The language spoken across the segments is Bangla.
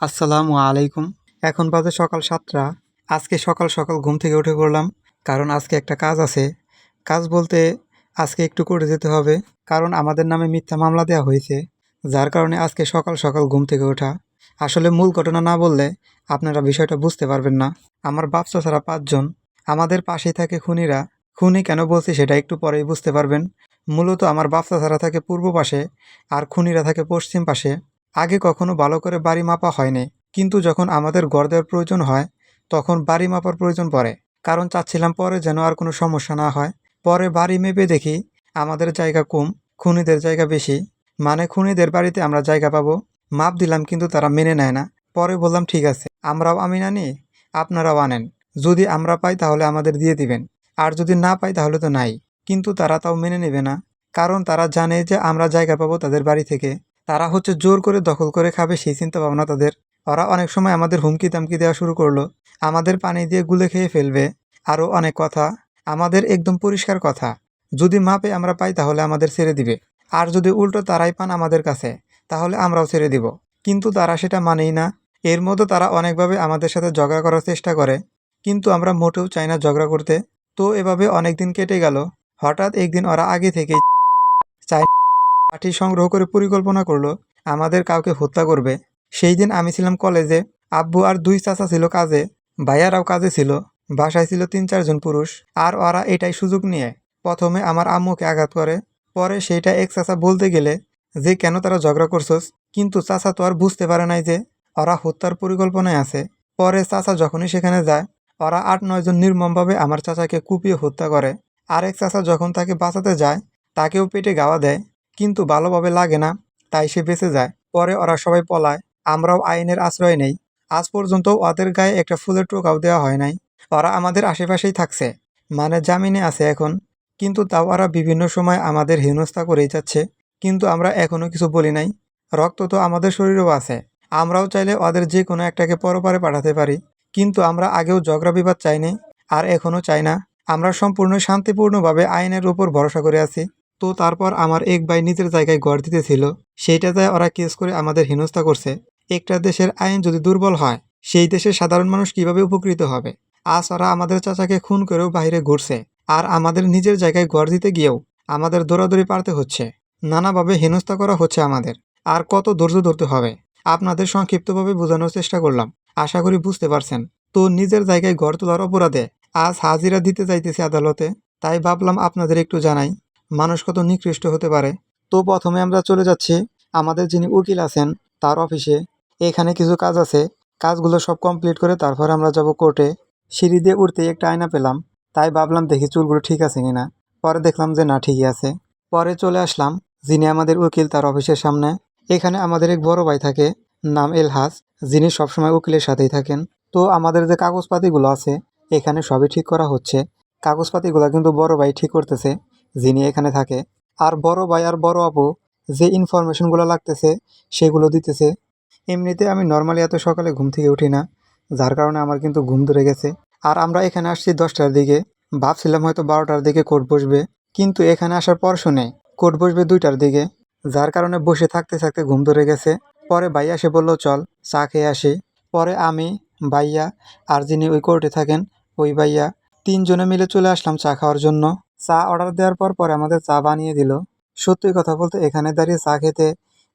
আসসালামু আলাইকুম। এখন বাজে সকাল সাতটা। আজকে সকাল সকাল ঘুম থেকে উঠে পড়লাম, কারণ আজকে একটা কাজ আছে। কাজ বলতে আজকে একটু করে যেতে হবে, কারণ আমাদের নামে মিথ্যা মামলা দেওয়া হয়েছে, যার কারণে আজকে সকাল সকাল ঘুম থেকে ওঠা। আসলে মূল ঘটনা না বললে আপনারা বিষয়টা বুঝতে পারবেন না। আমার বাপসা ছাড়া পাঁচজন, আমাদের পাশেই থাকে খুনিরা। খুনি কেন বলছি সেটা একটু পরেই বুঝতে পারবেন। মূলত আমার বাপসা ছাড়া থাকে পূর্ব পাশে, আর খুনিরা থাকে পশ্চিম পাশে। আগে কখনো ভালো করে বাড়ি মাপা হয়নি। কিন্তু যখন আমাদের গড় দেওয়ার প্রয়োজন হয়, তখন বাড়ি মাপার প্রয়োজন পড়ে। কারণ চাচ্ছিলাম পরে যেন আর কোনো সমস্যা না হয়। পরে বাড়ি মেপে দেখি, আমাদের জায়গা কম, খুনিদের জায়গা বেশি। মানে খুনিদের বাড়িতে আমরা জায়গা পাবো। মাপ দিলাম কিন্তু তারা মেনে নেয় না। পরে বললাম, ঠিক আছে, আমরাও আমি নানি আপনারাও আনেন। যদি আমরা পাই তাহলে আমাদের দিয়ে দিবেন। আর যদি না পাই তাহলে তো নাই। কিন্তু তারা তাও মেনে নেবে না। কারণ তারা জানে যে আমরা জায়গা পাবো তাদের বাড়ি থেকে। তারা হচ্ছে জোর করে দখল করে খাবে সেই চিন্তা ভাবনা তাদের। ওরা অনেক সময় আমাদের হুমকি তামকি দেওয়া শুরু করল। আমাদের পানি দিয়ে গুলে খেয়ে ফেলবে। আরও অনেক কথা। আমাদের একদম পরিষ্কার কথা। যদি মাপে আমরা পাই তাহলে আমাদের ছেড়ে দিবে। আর যদি উল্টো তারাই পান আমাদের কাছে, তাহলে আমরাও ছেড়ে দিব। কিন্তু তারা সেটা মানেই না। এর মধ্যে তারা অনেকভাবে আমাদের সাথে ঝগড়া করার চেষ্টা করে। কিন্তু আমরা মোটেও চাই না ঝগড়া করতে। তো এভাবে অনেক দিন কেটে গেল। হঠাৎ একদিন ওরা আগে থেকেই চাই লাঠি সংগ্রহ করে পরিকল্পনা করল, আমাদের কাউকে হত্যা করবে। সেই দিন আমি ছিলাম কলেজে, আব্বু আর দুই চাচা ছিল কাজে, ভাইয়ারাও কাজে ছিল, বাসায় ছিল তিন চারজন পুরুষ, আর ওরা এটাই সুযোগ নিয়ে প্রথমে আমার আম্মুকে আঘাত করে, পরে সেইটা এক চাচা বলতে গেলে যে, কেন তারা ঝগড়া করছস? কিন্তু চাচা তো আর বুঝতে পারে নাই যে, ওরা হত্যার পরিকল্পনায় আছে। পরে চাচা যখনই সেখানে যায়, ওরা আট নয়জন নির্মমভাবে আমার চাচাকে কুপিয়ে হত্যা করে। আরেক চাচা যখন তাকে বাঁচাতে যায়, তাকেও পেটে গাওয়া দেয়। কিন্তু ভালোভাবে লাগে না, তাই সে বেঁচে যায়। পরে ওরা সবাই পলায়। আমরাও আইনের আশ্রয় নেই। আজ পর্যন্ত ওদের গায়ে একটা ফুলের টোকাও দেওয়া হয় নাই। ওরা আমাদের আশেপাশেই থাকছে। মানে জামিনে আছে এখন। কিন্তু তাও ওরা বিভিন্ন সময় আমাদের হেনস্থা করেই যাচ্ছে। কিন্তু আমরা এখনও কিছু বলি নাই। রক্ত তো আমাদের শরীরেও আছে। আমরাও চাইলে ওদের যে কোনো একটাকে পরপারে পাঠাতে পারি। কিন্তু আমরা আগেও ঝগড়া বিবাদ চাইনি, আর এখনও চাই না। আমরা সম্পূর্ণ শান্তিপূর্ণভাবে আইনের উপর ভরসা করে আছি। তো তারপর আমার এক ভাই নিজের জায়গায় গড় দিতেছিল। সেইটাতে ওরা কেস করে আমাদের হেনস্থা করছে। একটা দেশের আইন যদি দুর্বল হয়, সেই দেশের সাধারণ মানুষ কীভাবে উপকৃত হবে? আজ ওরা আমাদের চাচাকে খুন করেও বাইরে ঘুরছে। আর আমাদের নিজের জায়গায় গড় দিতে গিয়েও আমাদের দৌড়াদৌড়ি পারতে হচ্ছে। নানাভাবে হেনস্থা করা হচ্ছে আমাদের। আর কত ধৈর্য ধরতে হবে? আপনাদের সংক্ষিপ্তভাবে বোঝানোর চেষ্টা করলাম। আশা করি বুঝতে পারছেন। তো নিজের জায়গায় গড় তোলার অপরাধে আজ হাজিরা দিতে চাইতেছি আদালতে। তাই ভাবলাম আপনাদের একটু জানাই। মানুষ কত নিকৃষ্ট হতে পারে। তো প্রথমে আমরা চলে যাচ্ছি আমাদের যিনি উকিল আছেন, তার অফিসে। এখানে কিছু কাজ আছে। কাজগুলো সব কমপ্লিট করে তারপর আমরা যাব কোর্টে। সিঁড়ি দিয়ে উঠতেই একটা আয়না পেলাম। তাই ভাবলাম দেখি চুলগুলো ঠিক আছে কিনা। পরে দেখলাম যে না, ঠিকই আছে। পরে চলে আসলাম যিনি আমাদের উকিল তার অফিসের সামনে। এখানে আমাদের এক বড় ভাই থাকে, নাম এলহাস যিনি সবসময় উকিলের সাথেই থাকেন। তো আমাদের যে কাগজপাতিগুলো আছে, এখানে সবই ঠিক করা হচ্ছে। কাগজপাতিগুলো কিন্তু বড় ভাই ঠিক করতেছে। যিনি এখানে থাকে। আর বড় ভাই আর বড় আপু যে ইনফরমেশনগুলো লাগতেছে, সেগুলো দিতেছে। এমনিতে আমি নর্মালি এত সকালে ঘুম থেকে উঠি না, যার কারণে আমার কিন্তু ঘুম ধরে গেছে। আর আমরা এখানে আসছি দশটার দিকে, ভাবছিলাম হয়তো বারোটার দিকে কোর্ট বসবে, কিন্তু এখানে আসার পর শুনে কোর্ট বসবে দুইটার দিকে, যার কারণে বসে থাকতে থাকতে ঘুম ধরে গেছে। পরে ভাইয়া সে বলল, চল, চা খেয়ে আসি। পরে আমি, ভাইয়া আর যিনি ওই কোর্টে থাকেন, ওই ভাইয়া তিনজনে মিলে চলে আসলাম চা খাওয়ার জন্য। চা অর্ডার দেওয়ার পর পরে আমাদের চা বানিয়ে দিল। সত্যি কথা বলতে এখানে দাঁড়িয়ে চা খেতে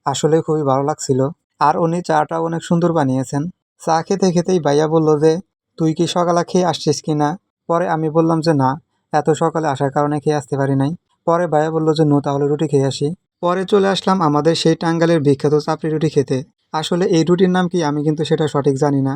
আসলে খুবই ভালো লাগছিল। আর উনি চাটা অনেক সুন্দর বানিয়েছেন। চা খেতে খেতেই ভাইয়া বলল যে, তুই কি সকালে খেয়ে আসছিস কি না? পরে আমি বললাম যে, না, এত সকালে আসার কারণে খেয়ে আসতে পারি নাই। পরে ভাইয়া বলল যে, নো, তাহলে রুটি খেয়ে আসি। পরে চলে আসলাম আমাদের সেই টাঙ্গালের বিখ্যাত চাপড়ি রুটি খেতে। আসলে এই রুটির নাম কি আমি কিন্তু সেটা সঠিক জানি না।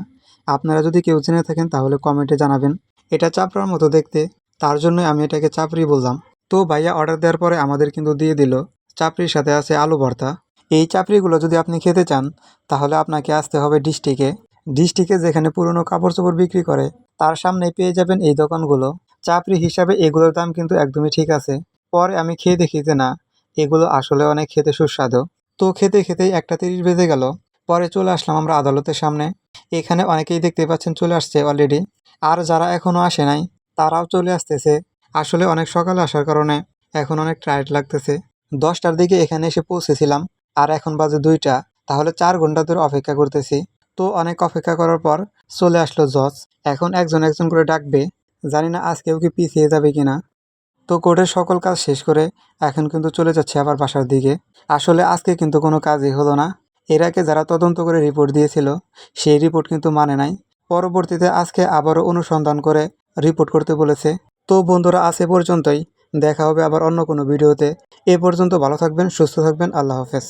আপনারা যদি কেউ জেনে থাকেন তাহলে কমেন্টে জানাবেন। এটা চাপড়ার মতো দেখতে। তার জন্যই আমি এটাকে চাপড়ি বললাম। তো ভাইয়া অর্ডার দেওয়ার পরে আমাদের কিন্তু দিয়ে দিল। চাপড়ির সাথে আছে আলু ভর্তা। এই চাপড়িগুলো যদি আপনি খেতে চান, তাহলে আপনাকে আসতে হবে ডিস্ট্রিক্টে। ডিস্ট্রিক্টে যেখানে পুরনো কাপড় চোপড় বিক্রি করে, তার সামনে পেয়ে যাবেন এই দোকানগুলো। চাপড়ি হিসাবে এগুলোর দাম কিন্তু একদমই ঠিক আছে। পরে আমি খেয়ে দেখি যে না, এগুলো আসলে অনেক খেতে সুস্বাদু। তো খেতে খেতেই একটা তিরিশ বেজে গেল। পরে চলে আসলাম আমরা আদালতের সামনে। এখানে অনেকেই দেখতে পাচ্ছেন চলে আসছে অলরেডি আর যারা এখনও আসে নাই তারাও চলে আসতেছে। আসলে অনেক সকালে আসার কারণে এখন অনেক টায়ার্ড লাগতেছে। দশটার দিকে এখানে এসে পৌঁছেছিলাম, আর এখন বাজে দুইটা, তাহলে চার ঘণ্টা ধরে অপেক্ষা করতেছি। তো অনেক অপেক্ষা করার পর চলে আসলো জজ। এখন একজন একজন করে ডাকবে, জানি না আজকেও কি পিছিয়ে যাবে কিনা। তো কোর্টের সকল কাজ শেষ করে এখন কিন্তু চলে যাচ্ছে আবার বাসার দিকে। আসলে আজকে কিন্তু কোনো কাজই হলো না। এর আগে যারা তদন্ত করে রিপোর্ট দিয়েছিল, সেই রিপোর্ট কিন্তু মানে নাই। পরবর্তীতে আজকে আবারও অনুসন্ধান করে রিপোর্ট করতে বলেছে। তো বন্ধুরা, আজ এ পর্যন্তই। দেখা হবে আবার অন্য কোনো ভিডিওতে। এ পর্যন্ত ভালো থাকবেন, সুস্থ থাকবেন। আল্লাহ হাফেজ।